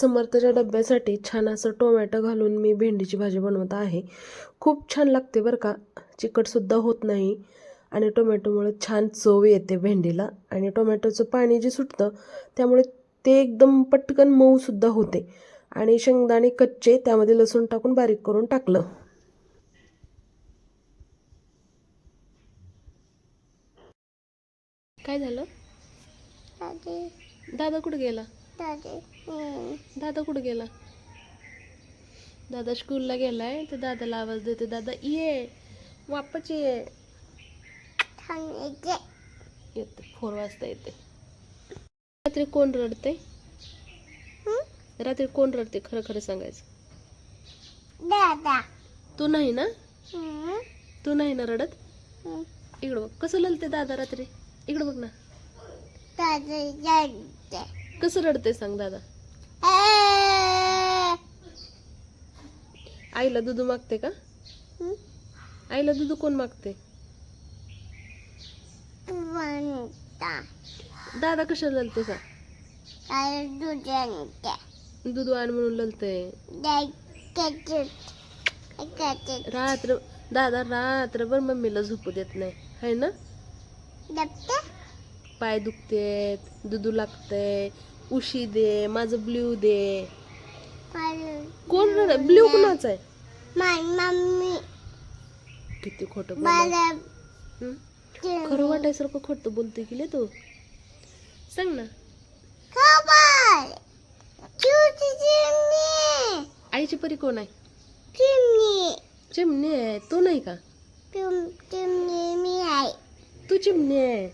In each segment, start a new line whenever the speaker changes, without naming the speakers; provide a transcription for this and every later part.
समर्थच्या डब्यासाठी छान असं टोमॅटो घालून मी भेंडीची भाजी बनवत आहे. खूप छान लागते बरं का. चिकटसुद्धा होत नाही आणि टोमॅटोमुळे छान चव येते भेंडीला आणि टोमॅटोचं पाणी जे सुटतं त्यामुळे ते एकदम पटकन मऊसुद्धा होते. आणि शेंगदाणे कच्चे त्यामध्ये लसूण टाकून बारीक करून टाकलं. काय झालं? दादा. कुठं गेला? दादा कुठं गेला? दादा स्कूलला गेलाय तर दादाला आवाज देते. दादा ये. वापस ये. येते. फोर वाजता येते. रात्री कोण रडते रात्री कोण रडते खरं खरं सांगायचं.
दादा.
तू नाही ना? तू नाही ना रडत? इकडं बघ. कसं ललते दादा रात्री? इकडं बघ ना.
दादा
कसं रडते सांग दादा? आईला दूध मागते का? आईला दूध कोण मागते? दादा कशाला ललते सांग? दूध आण म्हणून ललते. रात्र दादा रात्रभर मम्मीला झोपू देत नाही. है ना? पाय दुखतेत दुधू लागतंय. उशी दे माझं ब्ल्यू दे. कोण ब्ल्यू कुणाचं आहे?
मम्मी.
किती खोटं? खरं वाटायसारखं खोटं बोलते की ले तू? सांग ना. आईची परी कोण आहे?
चिमणी.
चिमणी आहे. तो नाही का?
चिम चिमणी मी आहे.
तू चिमणी आहे.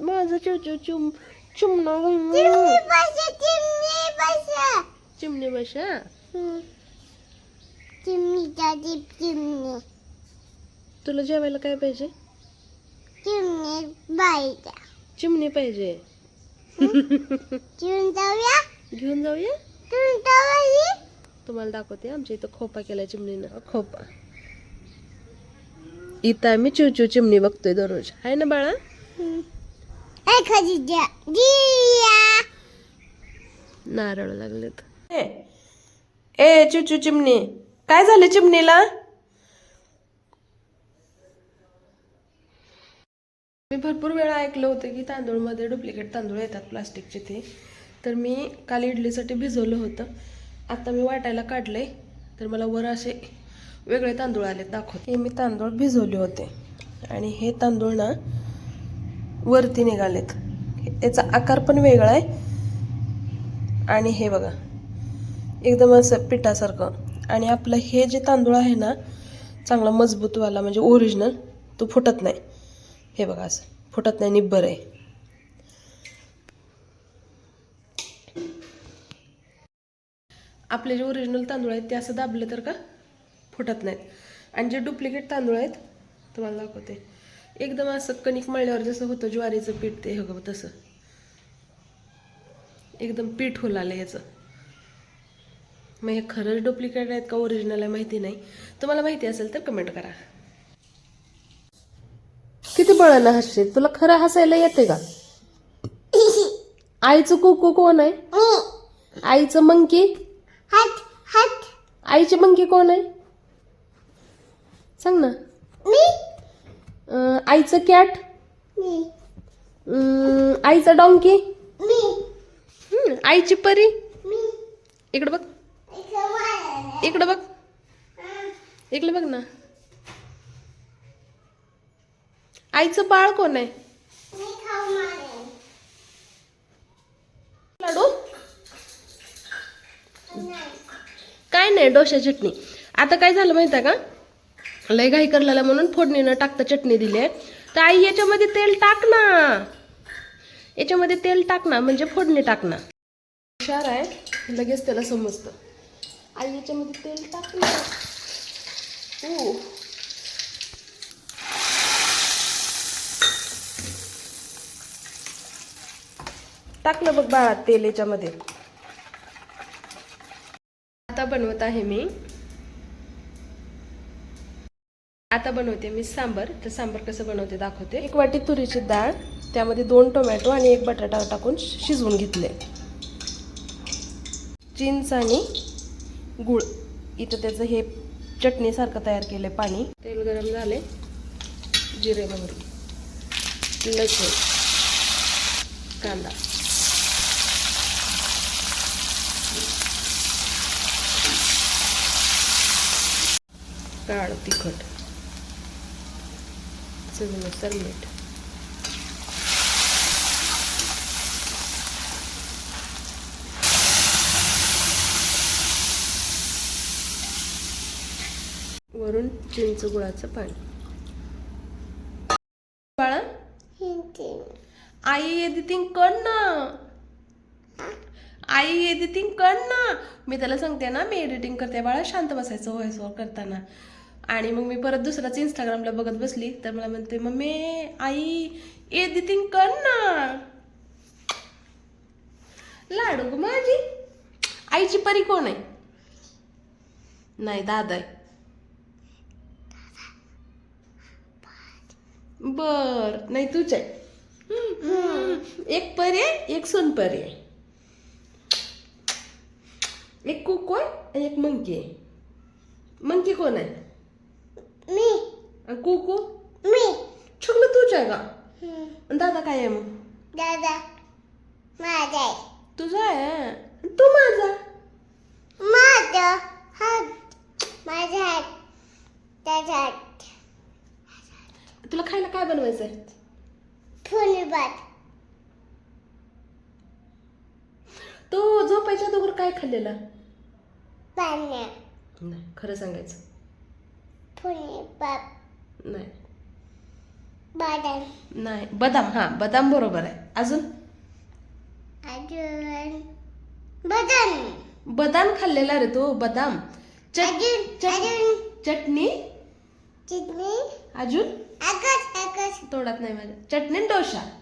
माझं चिव चिव चिम चिमणा
चिमणी बसा चिमणी बसा
चिमणी
हम्म. चिमणीचा जीप चिमणी.
तुला जेवायला काय पाहिजे?
चिमणी बाईचा
चिमणी पाहिजे.
चिमणी जाऊया.
घेऊन जाऊया?
चिमणी
तुम्हाला दाखवते आमच्या इथं खोपा केलाय चिमणीनं. खोपा. इथं आम्ही चिवचिव चिमणी बघतोय दररोज. आहे ना बाळा? नारळ लागलेत. ए चिवचिव चिमणी. काय झालं चिमणीला? मी भरपूर वेळा ऐकलं होतं की तांदूळमध्ये डुप्लिकेट तांदूळ येतात प्लास्टिकचे ते. तर मी काल इडलीसाठी भिजवलं होतं. आता मी वाटायला काढले तर मला वर असे वेगळे तांदूळ आलेत दाखवते. हे मी तांदूळ भिजवले होते. आणि हे तांदूळ ना वरती निघालेत. याचा आकार पण वेगळा आहे. आणि हे बघा एकदम असं पिठासारखं. आणि आपलं हे जे तांदूळ आहे ना चांगला मजबूतवाला म्हणजे ओरिजिनल तो फुटत नाही. हे बघा असं फुटत नाही निब्बर आहे. आपले जे ओरिजिनल तांदूळ आहेत ते असं दाबले तर का फुटत नाहीत. आणि जे डुप्लिकेट तांदूळ आहेत तुम्हाला दाखवते. एकदम असं कणिक मळल्यावर जसं होतं ज्वारीचं पीठ ते हो तसं. एकदम पीठ होल आलं याचं मग हे खरंच डुप्लिकेट आहेत का ओरिजिनल आहे माहिती नाही. तुम्हाला माहिती असेल तर कमेंट करा. किती बळानं हसते तुला खरं हसायला येते का? आईचं कुकू कोण आहे? आईचं मंकी? आईची मंकी कोण आहे? सांग ना. आईचं कॅट? आईचं डॉंकी?
मी.
आईची परी?
मी.
इकडं बघ.
इकडं
बघ. इकडे बघ. ना. आईचं बाळ कोण आहे. लाडू. काय नाही डोशा चटणी. आता काय झालं माहिती आहे का? लय घाई करलेला म्हणून फोडणीनं टाकता चटणी दिली आहे. तर आई याच्यामध्ये तेल टाक ना. याच्यामध्ये तेल टाक ना म्हणजे फोडणी टाक ना. हुशार आहे. लगेच त्याला समजतं. आई याच्यामध्ये तेल टाक ना. हो टाकलं बघ बाळा तेल याच्यामध्ये. आता बनवत आहे मी. आता बनवते मी सांबर. तर सांबर कसं बनवते दाखवते. एक वाटी तुरीची डाळ त्यामध्ये दोन टोमॅटो आणि एक बटाटा टाकून शिजवून घेतले. चिंच आणि गुळ. इथं त्याचं हे चटणीसारखं तयार केलं आहे पाणी. तेल गरम झाले जिरे मोहरी लसूण. कांदा. काळ तिखट. चवीनुसार मीठ वरून चिंच गुळाचं पाणी. बाळा? आई एडिटिंग कर ना आई एडिटिंग कर ना मी त्याला सांगते ना मी एडिटिंग करते बाळा शांत बसायचं व्हॉइस ओव्हर करताना. आणि मग मी परत दुसराच इंस्टाग्रामला बघत बसली. तर मला म्हणते मम्मी आई एडिटिंग कर ना. लाडू ग माझी. आईची परी कोण आहे? नाही दादा आहे. बर नाही तूच आहे. एक परी आहे एक सोनपरी आहे. एक कुकू आहे एक मंकी आहे. मंकी कोण आहे?
मी.
आणि कुकू
मी.
छगलं तूच आहे का?
हम्म.
आणि दादा काय आहे मग?
दादा माझा आहे.
तुझा आहे? आणि तू माझा?
माझा हात. माझा हात. त्याचा हात.
तुला खायला काय बनवायचं आहे
फुलबात
तो झोपायच्या अगोदर काय खाल्लेलं?
पाण्या.
नाही खरं सांगायचं. नाही.
बदाम.
नाही बदाम हा बदाम बरोबर आहे. अजून?
अजून बदाम.
बदाम खाल्लेला रे तो बदाम. चट
अजून
चट
अजून.
चटणी?
चिटणी.
अजून?
आकाश आकाश
तोडात नाही माझ्या. चटणी आणि डोसा.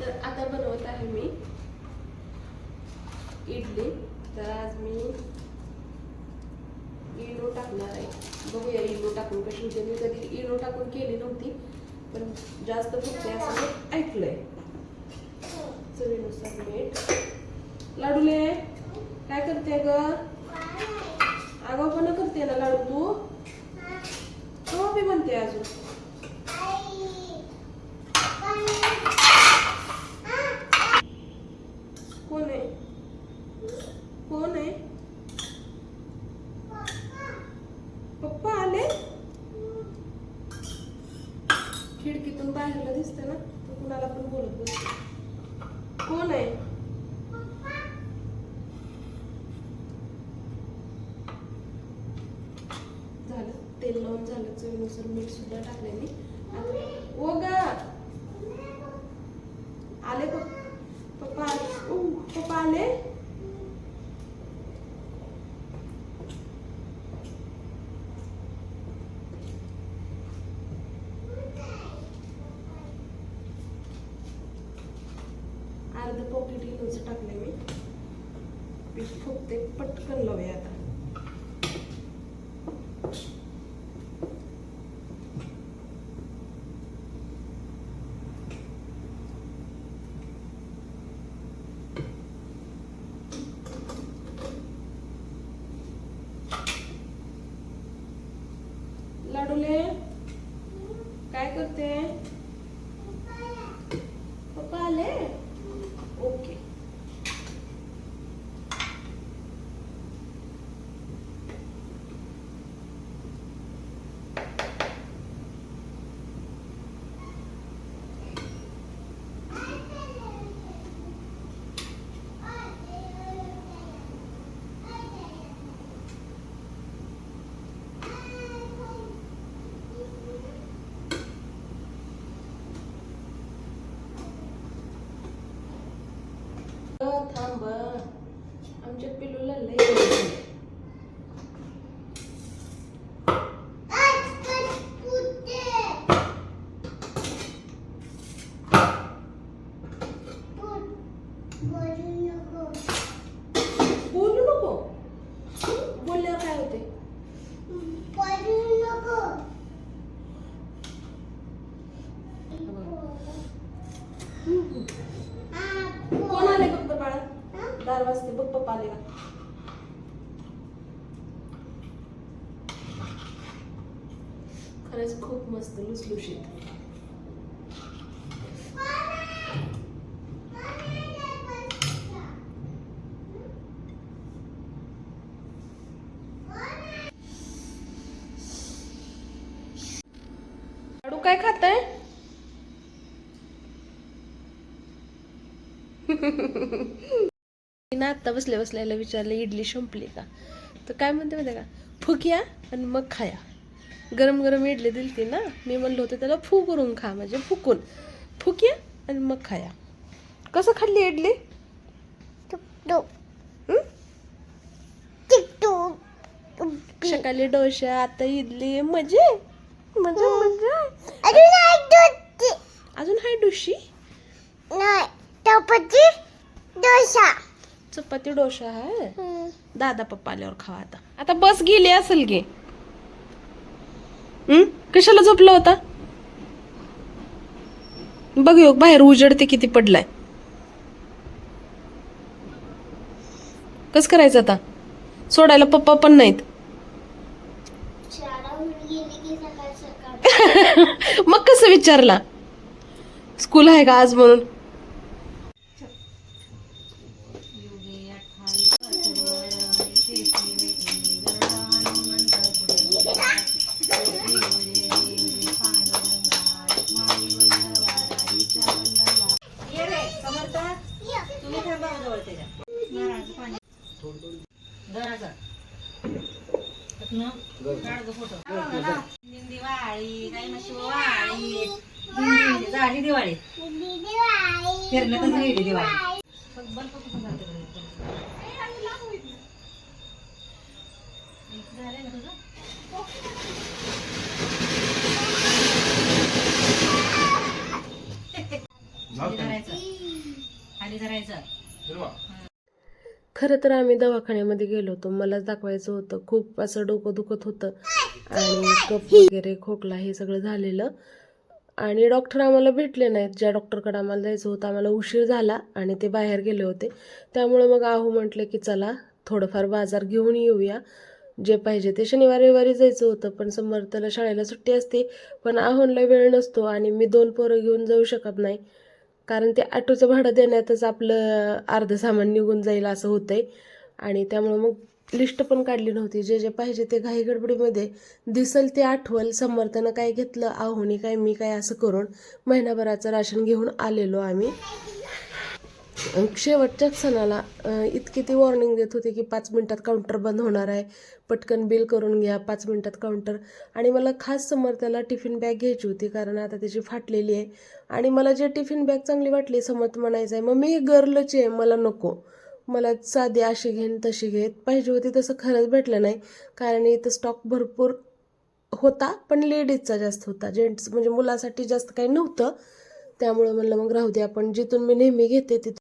तर आता बनवत आहे मी इडली. तर आज मी इनो टाकणार आहे. बघूया इनो टाकून कशी होते. मी कधी इनो टाकून केली नव्हती पण जास्त फुटते असं मी ऐकलंय. चवीनुसार मीठ. लाडूले काय करते ग? आगाऊपणा करते ना लाडू तू? हो. मी म्हणते अजून कोण आहे कोण आहे? पप्पा आले? खिडकीतून बाहेरला दिसते ना तर कुणाला पण बोलत बसते कोण आहे? झालं. तेल लावून झालं. चवीनुसार मीठ सुद्धा टाकले मी. आता ओ गा! आले पप्पा आले. पप्पा आले अर्ध पॉकेट इनोचं टाकले मी पीठ फुगते पटकन लावूया आता लाडूले काय करते पप्पा आले ओके अ, थांब आमच्या पिलूला लय बोलू नको बोलल्यावर काय होते दार वाजते बघ पप्पा आले का? खरंच खूप मस्त लुसलुशीत. काय खात आहे मी ना आत्ता बसल्या बसल्याला विचारलं इडली संपली का? तर काय म्हणते माहिती का? फुकिया आणि मग खाया. गरम गरम इडली दिलती ना मी म्हणलं होतं त्याला फू करून खा म्हणजे फुकून. फुकिया आणि मग खाया. कसं खाल्ली इडली? सकाळी डोशा आता इडली मजे? मजा? मजा?
अजून
हाय डोशी.
नाही चपाती डोसा
आहे. दादा पप्पा आल्यावर खावा आता. आता बस गेली असेल गे? कशाला झोपला होता? बघ योग बाहेर उजडते किती पडलाय. कस करायचं आता? सोडायला पप्पा पण नाहीत. मग कसं विचारला? स्कूल आहे का आज म्हणून?
दिवाळी काही नशी दिवाळी. झाली दिवाळी गेली दिवाळी. खाली धरायचं. खाली धरायचं.
खरं तर आम्ही दवाखान्यामध्ये गेलो होतो. मलाच दाखवायचं होतं. खूप असं डोकं दुखत होतं. आणि कप वगैरे खोकला हे सगळं झालेलं. आणि डॉक्टर आम्हाला भेटले नाहीत. ज्या डॉक्टरकडे आम्हाला जायचं होतं आम्हाला उशीर झाला आणि ते बाहेर गेले होते. त्यामुळे मग आहो म्हटले की चला थोडंफार बाजार घेऊन येऊया. जे पाहिजे ते शनिवार रविवारी जायचं होतं. पण समर्थला शाळेला सुट्टी असते. पण आहोनला वेळ नसतो आणि मी दोन पोरं घेऊन जाऊ शकत नाही. कारण ते ऑटोचं भाडं देण्यातच आपलं अर्ध सामान निघून जाईल असं होतंय. आणि त्यामुळं मग लिस्ट पण काढली नव्हती. जे जे पाहिजे ते घाई गडबडीमध्ये दिसल ते आठवल समर्थनं काय घेतलं आहोनी काय मी काय असं करून महिनाभराचं राशन घेऊन आलेलो आम्ही. शेवटच्या शेवटच्याच सणाला इतकी ती वॉर्निंग देत होती की पाच मिनटात काउंटर बंद होणार आहे. पटकन बिल करून घ्या पाच मिनटात काउंटर आणि मला खास समर्थाला टिफिन बॅग घ्यायची होती कारण आता त्याची फाटलेली आहे. आणि मला जे टिफिन बॅग चांगली वाटली समर्थ म्हणायचं आहे मग मी हे गर्लच आहे मला नको. मला साधी अशी घेईन तशी घेत. पाहिजे होती तसं खरंच भेटलं नाही कारण इथं स्टॉक भरपूर होता पण लेडीजचा जास्त होता. जेंट्स म्हणजे मुलासाठी जास्त काही नव्हतं. त्यामुळं म्हणलं मग राहू दे आपण जिथून मी नेहमी घेते तिथून